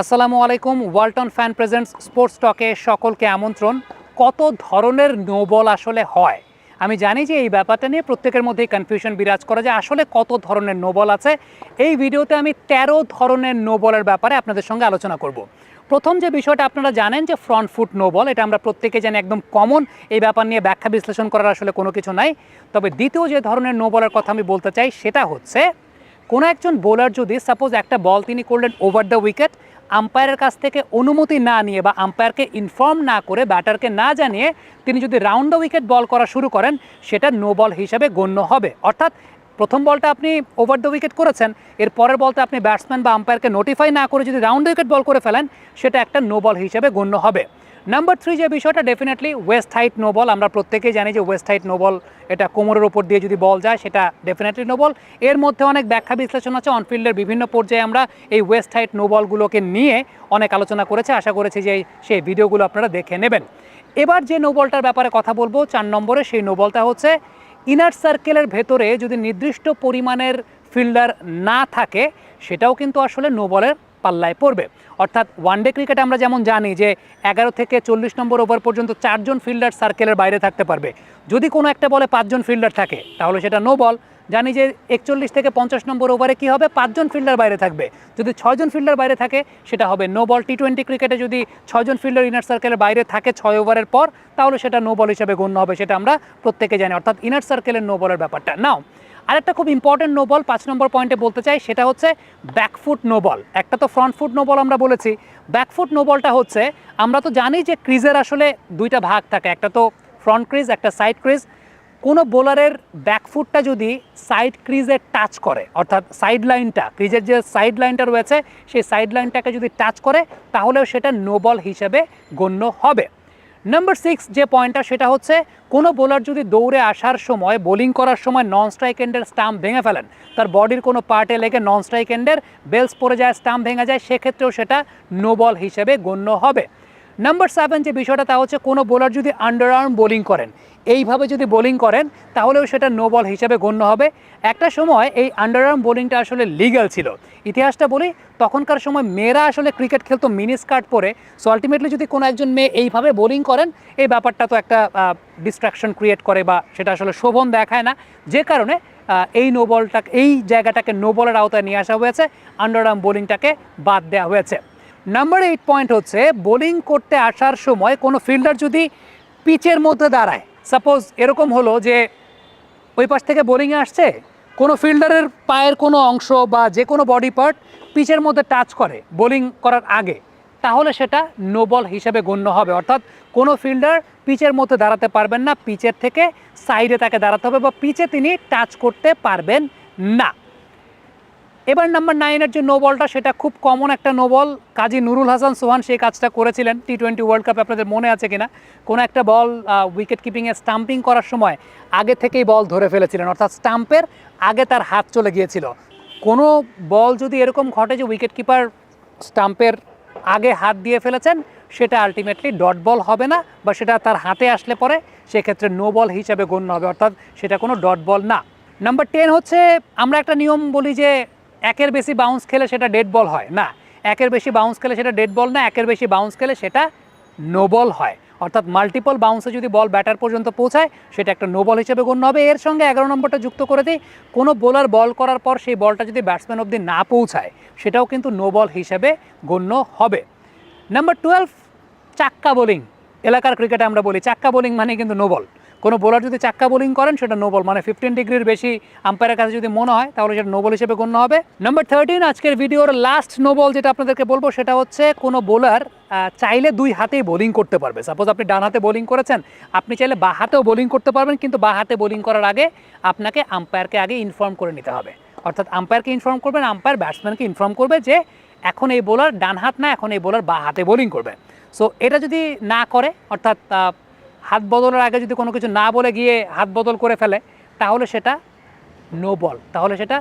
আসসালামু আলাইকুম, Walton fan presents, sports টকে সকলকে আমন্ত্রণ। কত ধরনের নোবল আসলে হয়? আমি জানি যে এই ব্যাপারটা নিয়ে প্রত্যেকের মধ্যেই কনফিউশন বিরাজ করে যে আসলে কত ধরনের নোবল আছে। এই ভিডিওতে আমি তেরো ধরনের নোবলের ব্যাপারে আপনাদের সঙ্গে আলোচনা করব। প্রথম যে বিষয়টা আপনারা জানেন যে ফ্রন্ট ফুট নো বল এটা আমরা প্রত্যেকে জানি একদম কমন এই ব্যাপার নিয়ে ব্যাখ্যা বিশ্লেষণ করার আসলে কোনো কিছু নাই। তবে দ্বিতীয় যে ধরনের নোবলের কথা আমি বলতে চাই সেটা হচ্ছে, কোনো একজন বোলার যদি সাপোজ একটা বল তিনি করলেন ওভার দ্য উইকেট আম্পায়ারের কাছ থেকে অনুমতি না নিয়ে বা আম্পায়ারকে ইনফর্ম না করে ব্যাটারকে না জানিয়ে তিনি যদি রাউন্ড দ্য উইকেট বল করা শুরু করেন, সেটা নো বল হিসাবে গণ্য হবে। অর্থাৎ প্রথম বলটা আপনি ওভার দ্য উইকেট করেছেন, এর পরের বলতে আপনি ব্যাটসম্যান বা আম্পায়ারকে নোটিফাই না করে যদি রাউন্ড উইকেট বল করে ফেলেন, সেটা একটা নো বল হিসেবে গণ্য হবে। নাম্বার থ্রি যে বিষয়টা definitely waist height no ball আমরা প্রত্যেকেই জানি যে ওয়েস্ট হাইট নো বল এটা কোমরের ওপর দিয়ে যদি বল যায়, সেটা ডেফিনেটলি নো বল এর মধ্যে অনেক ব্যাখ্যা বিশ্লেষণ আছে অনফিল্ডের বিভিন্ন পর্যায়ে আমরা এই ওয়েস্ট হাইট নো বলগুলোকে নিয়ে অনেক আলোচনা করেছে। আশা করেছি যে সেই ভিডিওগুলো আপনারা দেখে নেবেন। এবার যে নো বলটার ব্যাপারে কথা বলব, চার নম্বরে সেই নো বলটা হচ্ছে ইনার সার্কেলের ভেতরে যদি নির্দিষ্ট পরিমাণের ফিল্ডার না থাকে, সেটাও কিন্তু আসলে নো বলের পাল্লায় পড়বে। অর্থাৎ ওয়ানডে ক্রিকেটে আমরা যেমন জানি যে এগারো থেকে চল্লিশ নম্বর ওভার পর্যন্ত চারজন ফিল্ডার সার্কেলের বাইরে থাকতে পারবে। যদি কোনো একটা বলে পাঁচজন ফিল্ডার থাকে, তাহলে সেটা নো বল জানি যে একচল্লিশ থেকে পঞ্চাশ নম্বর ওভারে কি হবে? পাঁচজন ফিল্ডার বাইরে থাকবে। যদি ছয়জন ফিল্ডার বাইরে থাকে, সেটা হবে নো বল টি টোয়েন্টি ক্রিকেটে যদি ছয়জন ফিল্ডার ইনার সার্কেলের বাইরে থাকে ছয় ওভারের পর, তাহলে সেটা নো বল হিসেবে গণ্য হবে, সেটা আমরা প্রত্যেকে জানি। অর্থাৎ ইনার সার্কেলের নো বলের ব্যাপারটা। নাও আরেকটা খুব ইম্পর্টেন্ট নো বল পাঁচ নম্বর পয়েন্টে বলতে চাই, সেটা হচ্ছে ব্যাকফুট নো বল একটা তো ফ্রন্ট ফুট নো বল আমরা বলেছি। ব্যাকফুট নো বলটা হচ্ছে, আমরা তো জানি যে ক্রিজের আসলে দুইটা ভাগ থাকে। একটা তো ফ্রন্ট ক্রিজ একটা সাইড ক্রিজ কোনো বোলারের ব্যাকফুটটা যদি সাইড ক্রিজে টাচ করে, অর্থাৎ সাইড লাইনটা ক্রিজের যে সাইড লাইনটা রয়েছে, সেই সাইড লাইনটাকে যদি টাচ করে, তাহলেও সেটা নো বল হিসেবে গণ্য হবে। নাম্বার সিক্স যে পয়েন্টটা সেটা হচ্ছে কোনো বোলার যদি দৌড়ে আসার সময় বোলিং করার সময় নন স্ট্রাইক এন্ডের স্টাম্প ভেঙে ফেলেন, তার বডির কোনো পার্টে লেগে নন স্ট্রাইক এন্ডের বেলস পড়ে যায় স্টাম্প ভেঙে যায়, সেক্ষেত্রেও সেটা নো বল হিসেবে গণ্য হবে। নাম্বার সেভেন যে বিষয়টা, তা হচ্ছে কোনো বোলার যদি আন্ডার আর্ম বোলিং করেন। এইভাবে যদি বোলিং করেন, তাহলেও সেটা নো বল হিসেবে গণ্য হবে। একটা সময় এই আন্ডার আর্ম বোলিংটা আসলে লিগ্যাল ছিল। ইতিহাসটা বলি, তখনকার সময় মেয়েরা আসলে ক্রিকেট খেলতো মিনি স্কার্ট পরে। সো আলটিমেটলি যদি কোনো একজন মেয়ে এইভাবে বোলিং করেন, এই ব্যাপারটা তো একটা ডিস্ট্রাকশন ক্রিয়েট করে বা সেটা আসলে শোভন দেখায় না। যে কারণে এই নো বলটাকে এই জায়গাটাকে নো বলের আওতায় নিয়ে আসা হয়েছে। আন্ডার আর্ম বোলিংটাকে বাদ দেওয়া হয়েছে। নাম্বার এইট পয়েন্ট হচ্ছে বোলিং করতে আসার সময় কোনো ফিল্ডার যদি পিচের মধ্যে দাঁড়ায় সাপোজ এরকম হলো যে ওই পাশ থেকে বোলিংয়ে আসছে, কোনো ফিল্ডারের পায়ের কোনো অংশ বা যে কোনো বডি পার্ট পিচের মধ্যে টাচ করে বোলিং করার আগে, তাহলে সেটা নো বল হিসেবে গণ্য হবে। অর্থাৎ কোনো ফিল্ডার পিচের মধ্যে দাঁড়াতে পারবেন না পিচের থেকে সাইডে তাকে দাঁড়াতে হবে বা পিচে তিনি টাচ করতে পারবেন না। এবার নাম্বার নাইনের যে নো বলটা সেটা খুব কমন একটা নো বল কাজী নুরুল হাসান, সোহান, সেই কাজটা করেছিলেন টি টোয়েন্টি ওয়ার্ল্ড কাপে আপনাদের মনে আছে কিনা? কোনো একটা বল উইকেট কিপিংয়ে স্টাম্পিং করার সময় আগে থেকেই বল ধরে ফেলেছিলেন, অর্থাৎ স্টাম্পের আগে তার হাত চলে গিয়েছিল। কোনো বল যদি এরকম ঘটে যে উইকেট কিপার স্টাম্পের আগে হাত দিয়ে ফেলেছেন, সেটা আলটিমেটলি ডট বল হবে না, বা সেটা তার হাতে আসলে পরে সেক্ষেত্রে নো বল হিসাবে গণ্য হবে, অর্থাৎ সেটা কোনো ডট বল না। নাম্বার টেন হচ্ছে, আমরা একটা নিয়ম বলি যে একের বেশি বাউন্স খেলে সেটা ডেড বল হয়, না। একের বেশি বাউন্স খেলে সেটা ডেড বল না, একের বেশি বাউন্স খেলে সেটা নো বল হয়। অর্থাৎ মাল্টিপল বাউন্সে যদি বল ব্যাটার পর্যন্ত পৌঁছায়, সেটা একটা নো বল হিসেবে গণ্য হবে। এর সঙ্গে এগারো নম্বরটা যুক্ত করে দিই। কোনো বোলার বল করার পর সেই বলটা যদি ব্যাটসম্যান অবধি না পৌঁছায়, সেটাও কিন্তু নো বল হিসেবে গণ্য হবে। নাম্বার টুয়েলভ চাক্কা বোলিং এলাকার ক্রিকেটে আমরা বলি, চাক্কা বোলিং মানে কিন্তু নো বল কোনো বোলার যদি চাক্কা বোলিং করেন, সেটা নো বল মানে ফিফটিন ডিগ্রির বেশি আম্পায়ারের কাছে যদি মনে হয়, তাহলে সেটা নো বল হিসেবে গণ্য হবে। নাম্বার থার্টিন আজকের ভিডিওর লাস্ট নো বল যেটা আপনাদেরকে বলব, সেটা হচ্ছে কোনো বোলার চাইলে দুই হাতেই বোলিং করতে পারবে। সাপোজ আপনি ডান হাতে বোলিং করেছেন, আপনি চাইলে বা হাতেও বোলিং করতে পারবেন, কিন্তু বা হাতে বোলিং করার আগে আপনাকে আম্পায়ারকে আগে ইনফর্ম করে নিতে হবে। অর্থাৎ আম্পায়ারকে ইনফর্ম করবেন আম্পায়ার ব্যাটসম্যানকে ইনফর্ম করবে যে, এখন এই বোলার ডান হাত না, এখন এই বোলার বা হাতে বোলিং করবে। সো এটা যদি না করে, অর্থাৎ হাত বদলের আগে যদি কোনো কিছু না বলে গিয়ে হাত বদল করে ফেলে, তাহলে সেটা নো বল তাহলে সেটা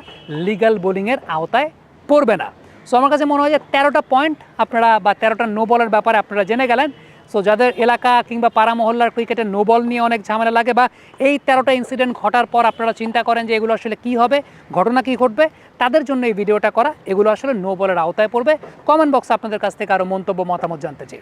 লিগ্যাল বোলিংয়ের আওতায় পড়বে না। সো আমার কাছে মনে হয় যে তেরোটা পয়েন্ট আপনারা বা তেরোটা নো বলের ব্যাপারে আপনারা জেনে গেলেন। সো যাদের এলাকা কিংবা পাড়া মহল্লার ক্রিকেটে নো বল নিয়ে অনেক ঝামেলা লাগে বা এই তেরোটা ইনসিডেন্ট ঘটার পর আপনারা চিন্তা করেন যে এগুলো আসলে কি হবে, ঘটনা কি ঘটবে, তাদের জন্য এই ভিডিওটা করা, এগুলো আসলে নো বলের আওতায় পড়বে। কমেন্ট বক্সে আপনাদের কাছ থেকে আরও মন্তব্য, মতামত জানতে চাই।